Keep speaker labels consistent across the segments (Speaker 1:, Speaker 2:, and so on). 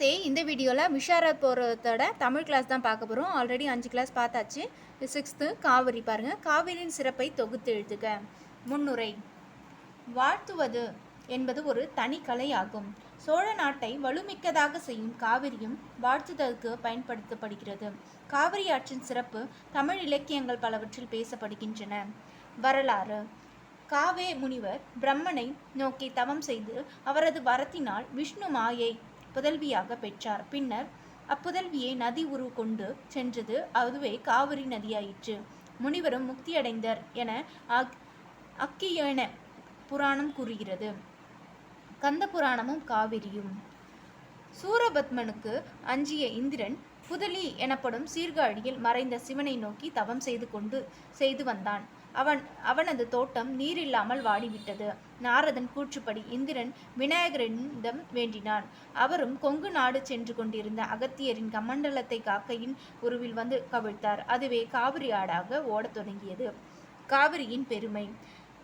Speaker 1: நமஸ்தே இந்த வீடியோவில் விஷாரத் போகிறதோட தமிழ் கிளாஸ் தான் பார்க்க போகிறோம் ஆல்ரெடி அஞ்சு கிளாஸ் பார்த்தாச்சு. சிக்ஸ்த்து காவிரி பாருங்கள் காவிரியின் சிறப்பை தொகுத்து எழுதுக. முன்னுரை. வாழ்த்துவது என்பது ஒரு தனி கலையாகும். சோழ நாட்டை வலுமிக்கதாக செய்யும் காவிரியும் வாழ்த்துதலுக்கு பயன்படுத்தப்படுகிறது. காவிரி ஆற்றின் சிறப்பு தமிழ் இலக்கியங்கள் பலவற்றில் பேசப்படுகின்றன. வரலாறு. காவே முனிவர் பிரம்மனை நோக்கி தவம் செய்து அவரது வரத்தினால் விஷ்ணு மாயை புதல்வியாக பெற்றார். பின்னர் அப்புதல்வியை நதி உரு கொண்டு சென்றது. அதுவே காவிரி நதியாயிற்று. முனிவரும் முக்தியடைந்தர் என அக் அக்கியன புராணம் கூறுகிறது. கந்த புராணமும் காவிரியும். சூரபத்மனுக்கு அஞ்சிய இந்திரன் புதலி எனப்படும் சீர்காழியில் மறைந்த சிவனை நோக்கி தவம் செய்து கொண்டு செய்து வந்தான். அவன் அவனது தோட்டம் நீரில்லாமல் வாடிவிட்டது. நாரதன் கூற்றுப்படி இந்திரன் விநாயகரிடம் வேண்டினான். அவரும் கொங்கு நாடு சென்று கொண்டிருந்த அகத்தியரின் கமண்டலத்தை காக்கையின் உருவில் வந்து கவிழ்த்தார். அதுவே காவிரி ஆடாக ஓடத் தொடங்கியது. காவிரியின் பெருமை.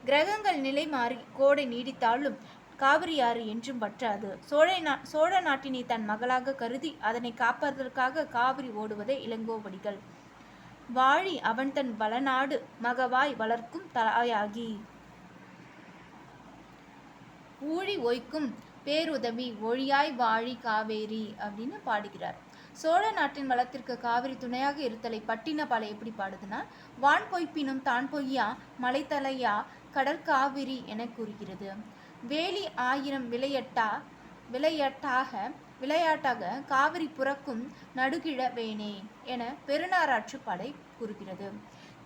Speaker 1: கிரகங்கள் நிலை மாறி கோடை நீடித்தாலும் காவிரியாறு என்றும் வற்றாது. சோழ நா சோழ நாட்டினை தன் மகளாக கருதி அதனை காப்பதற்காக காவிரி ஓடுவதே இளங்கோவடிகள் வாழி அவன் தன் வளநாடு மகவாய் வளர்க்கும் தாயாகி. ஊழி ஒய்க்கும் பேருதவி ஒழியாய் வாழி காவேரி அப்படின்னு பாடுகிறார். சோழ நாட்டின் வளத்திற்கு காவிரி துணையாக இருத்தலை பட்டினப்பாலை எப்படி பாடுதுன்னா வான் பொய்ப்பினும் தான் பொய்யா மலைத்தலையா கடற்காவிரி என கூறுகிறது. வேலி ஆயிரம் விளையட்டா விளையாட்டாக விளையாட்டாக காவிரி புறக்கும் நடுகிழ வேணே என பெருநாராற்று படை கூறுகிறது.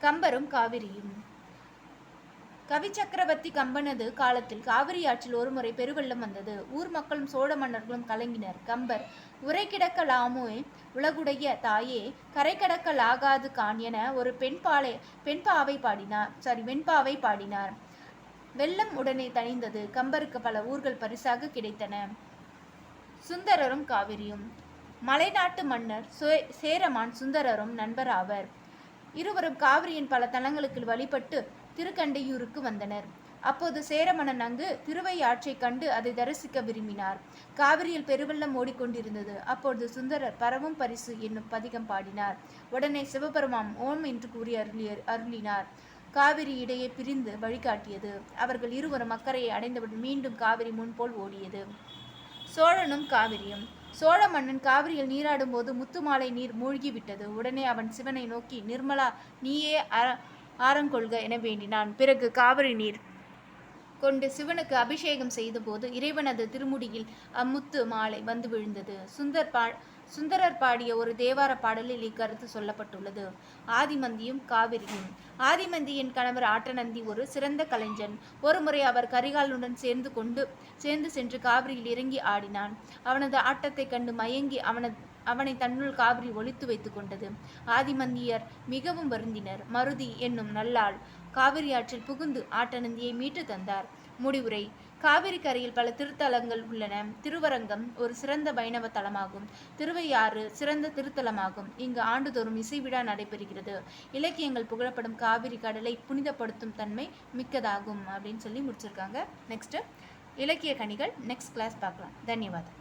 Speaker 1: கம்பரும் காவிரியும். கவி சக்கரவர்த்தி கம்பனது காலத்தில் காவிரி ஆற்றில் ஒருமுறை பெருவெள்ளம் வந்தது. ஊர் மக்களும் சோழ மன்னர்களும் கலங்கினர். கம்பர் உரை கிடக்கலாமோ? உலகுடைய தாயே கரை கடக்கலாகாது கான் என ஒரு பெண்பாலை பெண்பாவை பாடினார். சாரி வெண்பாவை பாடினார். வெள்ளம் உடனே தணிந்தது. கம்பருக்கு பல ஊர்கள் பரிசாக கிடைத்தன. சுந்தரரும் காவிரியும். மலைநாட்டு மன்னர் சே- சேரமான் சுந்தரரும் நண்பராவர் இருவரும் காவிரியின் பல தலங்களுக்கு வழிபட்டு திருக்கண்டையூருக்கு வந்தனர். அப்போது சேரமணன் அங்கு திருவையாற்றைக் கண்டு அதை தரிசிக்க விரும்பினார். காவிரியில் பெருவெள்ளம் ஓடிக்கொண்டிருந்தது. அப்பொழுது சுந்தரர் பரவும் பரிசு என்னும் பதிகம் பாடினார். உடனே சிவபெருமான் ஓம் என்று கூறி அருளிய அருளினார். காவிரி இடையே பிரிந்து வழிகாட்டியது. அவர்கள் இருவரும் அக்கறையை அடைந்தவுடன் மீண்டும் காவிரி முன்போல் ஓடியது. சோழனும் காவிரியும். சோழ மன்னன் காவிரியில் நீராடும் போது முத்துமாலை நீர் மூழ்கிவிட்டது. உடனே அவன் சிவனை நோக்கி நிர்மலா நீயே அற- ஆரங்கொள்க என வேண்டினான். பிறகு காவிரி நீர் கொண்டு சிவனுக்கு அபிஷேகம் செய்தபோது இறைவனது திருமுடியில் அம்முத்து மாலை வந்து விழுந்தது. சுந்தர் பா சுந்தரர் பாடிய ஒரு தேவார பாடலில் இக்கருத்து சொல்லப்பட்டுள்ளது. ஆதிமந்தியும் காவிரியும். ஆதிமந்தியின் கணவர் ஆட்டநந்தி ஒரு சிறந்த கலைஞன். ஒருமுறை அவர் கரிகாலனுடன் சேர்ந்து கொண்டு சேர்ந்து சென்று காவிரியில் இறங்கி ஆடினான். அவனது ஆட்டத்தைக் கண்டு மயங்கி அவனது அவனை தன்னுள் காவிரி ஒளித்து வைத்து கொண்டது. ஆதிமந்தியர் மிகவும் வருந்தினர். மருதி என்னும் நல்லாள் காவிரி ஆற்றில் புகுந்து ஆட்டநந்தியை மீட்டு தந்தார். முடிவுரை. காவிரி கரையில் பல திருத்தலங்கள் உள்ளன. திருவரங்கம் ஒரு சிறந்த வைணவ தலமாகும். திருவையாறு சிறந்த திருத்தலமாகும். இங்கு ஆண்டுதோறும் இசை விழா நடைபெறுகிறது. இலக்கியங்கள் புகழப்படும் காவிரி கடலை புனிதப்படுத்தும் தன்மை மிக்கதாகும் அப்படின்னு சொல்லி முடிச்சிருக்காங்க. நெக்ஸ்ட் இலக்கிய கனிகள். நெக்ஸ்ட் கிளாஸ் பார்க்கலாம். தன்யவாதம்.